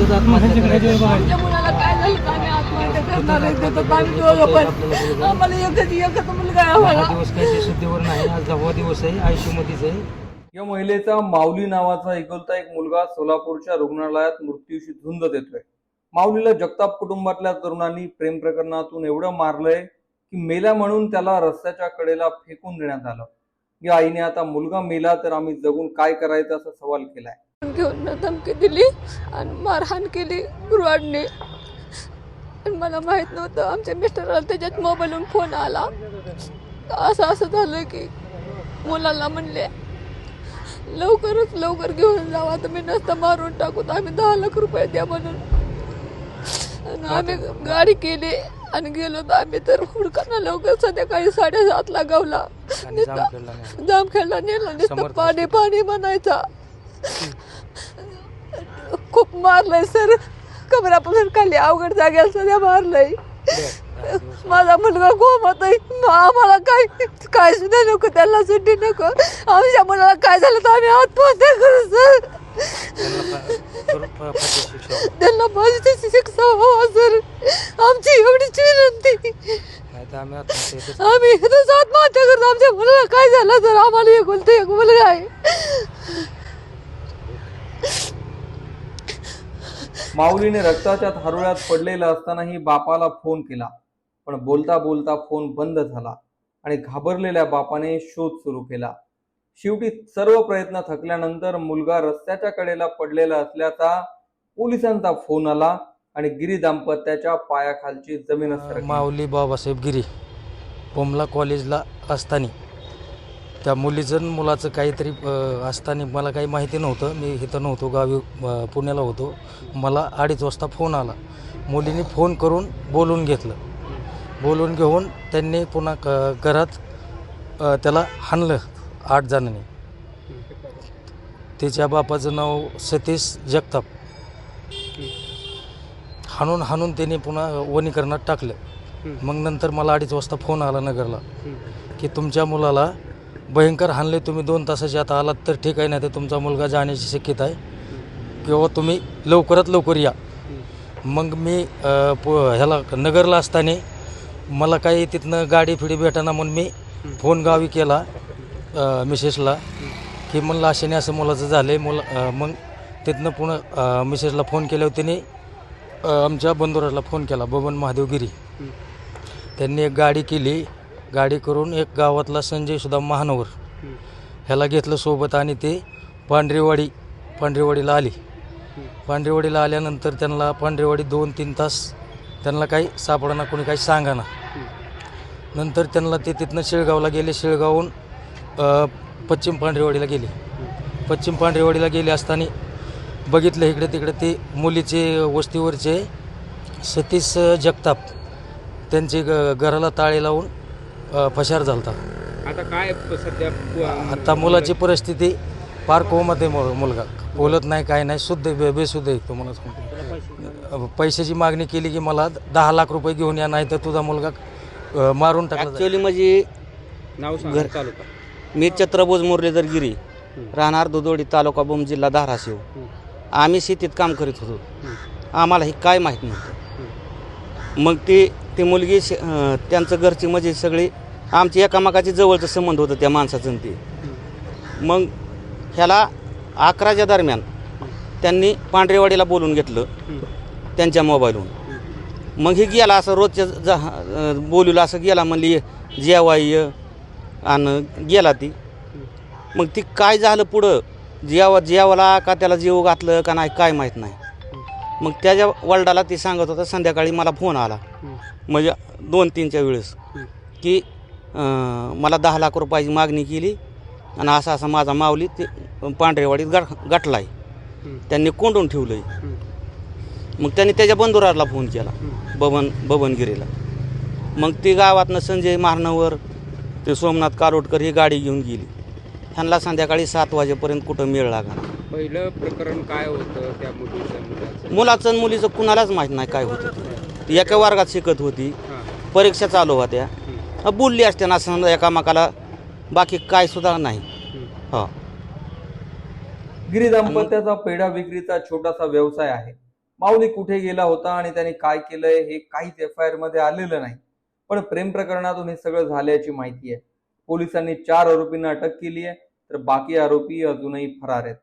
तूच आत्महत्या करायची. आमच्या मुलाला काय झालं? तर आम्ही आत्महत्या करणार आहे. देतो आम्ही दोघं पण. आम्हाला एकच एकच मुलगा आहे दहा आम्हाला दिवस काही शुद्धीवर नाही आज दहावा दिवस आहे आयुष्यमध्येच आहे. या महिलेचा माऊली नावाचा एकुलता एक मुलगा सोलापूरच्या रुग्णालयात मृत्यूशी झुंज देतोय. माऊलीला जगताप कुटुंबातल्या तरुणांनी प्रेम प्रकरणातून एवढं मारलंय की मेला म्हणून त्याला रस्त्याच्या कडेला फेकून देण्यात आलं. या आईने आता मुलगा मेला तर आम्ही जगून काय करायचं असा सवाल केलाय. घेऊन धमकी दिली आणि मारहाण केली गुरुवाडने आणि मला माहीत नव्हतं आमच्या मिस्टरला त्याच्यात मोबाईलवरून फोन आला. असं असं झालं की मुलाला म्हणले लवकरच लवकर घेऊन जावा तुम्ही नसतं मारून टाकू तर आम्ही दहा लाख रुपये द्या म्हणून. आणि आम्ही गाडी केली आणि गेलो तर आम्ही तर हुडकाना लवकर संध्याकाळी साडेसातला गावला. नाही. जामखेडला नेलं नुसतं पाणी पाणी म्हणायचा. खूप मारलंय सर. कमरापासून खाली अवघड जागेला सध्या मारलंय. माझा मुलगा गोमत आम्हाला काय काय सुद्धा नको त्याला सुट्टी नको. आमच्या मुलाला काय झालं तर आम्ही आत्महत्या करू सर. त्यांना फ- शिक्षा माझी शिक्षा व्हावा सर. आमची एवढीच विनंती. आम्ही आत्महत्या करतो आमच्या मुलाला काय झालं तर आम्हाला एक एक मुलगा आहे. माऊलीने रक्ताच्या थारुळ्यात पडलेला असतानाही बापाला फोन केला. पण बोलता बोलता फोन बंद झाला आणि घाबरलेल्या बापाने शोध सुरू केला. शेवटी सर्व प्रयत्न थकल्यानंतर मुलगा रस्त्याच्या कडेला पडलेला असल्याचा पोलिसांचा फोन आला आणि गिरी दाम्पत्याच्या पायाखालची जमीन माऊली बाबासाहेब गिरी बोमला कॉलेजला असताना त्या मुलीचं मुलाचं काहीतरी असताना मला काही माहिती नव्हतं. मी इथं नव्हतो गावी पुण्याला होतो. मला अडीच वाजता फोन आला. मुलीने फोन करून बोलून घेतलं. बोलून घेऊन त्यांनी पुन्हा क घरात त्याला हाणलं आठ जणांनी. त्याच्या बापाचं नाव सतीश जगताप. हाणून हाणून त्याने पुन्हा वनीकरणात टाकलं. मग नंतर मला अडीच वाजता फोन आला नगरला की तुमच्या मुलाला भयंकर हानले तुम्ही दोन तासाच्या आता आलात तर ठीक आहे नाही तर तुमचा मुलगा जाण्याची शक्यता आहे. किंवा तुम्ही लवकरात लवकर या. मग मी पो ह्याला नगरला असताना मला काही तिथनं गाडी फिडी भेटाना म्हणून मी फोन गावी केला मिसेसला की म्हणलं अशाने असं मुलाचं झालं आहे मुला मग तिथनं पुन्हा मिसेसला फोन केल्यावर तिने आमच्या बंधुराला फोन केला बबन महादेवगिरी. त्यांनी एक गाडी केली. गाडी करून एक गावातला संजय सुद्धा महानवर ह्याला घेतलं सोबत आणि ते पांढरेवाडी पांढरेवाडीला आली. पांढरेवाडीला आल्यानंतर त्यांना पांढरेवाडी दोन तीन तास त्यांना काही सापडाना कोणी काही सांगाना. नंतर त्यांना ते तिथनं शेळगावला गेले. शेळगावहून पश्चिम पांढरेवाडीला गेले. पश्चिम पांढरेवाडीला गेले असताना बघितलं इकडे तिकडे ते मुलीचे वस्तीवरचे सतीश जगताप त्यांचे ग घराला ताळे लावून अ, फशार झालता. आता काय सध्या आता मुलाची परिस्थिती फार कोमत आहे मुलगा. बोलत नाही काय नाही शुद्ध आहे, बे बेशुद्ध आहे तुम्हाला सांगतो. पैशाची मागणी केली की मला दहा लाख रुपये घेऊन या नाही तर तुझा मुलगा अ, मारून टाकला जाईल. ॲक्च्युली म्हणजे नाव सांग घर- चालू का मी छत्रबोज मुरलीधर गिरी राहणार दुधोडी तालुका बोम जिल्हा धाराशिव. आम्ही शेतीत काम करीत होतो. आम्हाला हे काय माहीत नव्हतं. मग ती ती मुलगी श अं, त्यांचं घरची म्हणजे सगळी आमची एकामेकाची जवळचं संबंध होतं त्या माणसाचं आणि ते. मग ह्याला अकराच्या दरम्यान त्यांनी पांढरेवाडीला बोलून घेतलं त्यांच्या मोबाईलवरून मग हे गेला असं रोजच्या जा अं, बोलूला असं गेला म्हणली जेवाय ये. आणि गेला ती. मग ती काय झालं पुढं? जेवा जेवाला का त्याला जेव घातलं का नाही काय माहीत नाही. मग त्याच्या वडिलाला ती सांगत होता संध्याकाळी मला फोन आला. म्हणजे दोन तीनच्या वेळेस की अं, मला दहा लाख रुपयाची मागणी केली आणि असा असा माझा माऊली ते पांढरेवाडीत गाठ गाठला आहे त्यांनी कोंडून ठेवलं आहे मग त्यांनी त्याच्या बंधुराला फोन केला बबन बबनगिरीला. मग ती गावातनं संजय महानवर ते सोमनाथ कारोटकर ही गाडी घेऊन गेली. ह्यांना संध्याकाळी सात वाजेपर्यंत कुठं मेळ लागा पहिलं प्रकरण काय होतं त्या मुलीचं मुलाचं? मुलाचं आणि मुलीचं कुणालाच माहीत नाही काय होतं ते. एका वर्गात शिकत होती. हां. परीक्षा चालू होत्या. अ, बोलली असते ना समजा एकामेकाला बाकी काय सुद्धा नाही. हां. गिरी दाम्पत्याचा पेढा विक्रीचा छोटासा व्यवसाय आहे. माऊली कुठे गेला होता आणि त्याने काय केलंय हे काहीच एफ आय आरमध्ये आलेलं नाही. पण प्रेम प्रकरणातून हे सगळं झाल्याची माहिती आहे. पोलिसांनी चार आरोपींना अटक केली आहे तर बाकी आरोपी अजूनही फरार आहेत.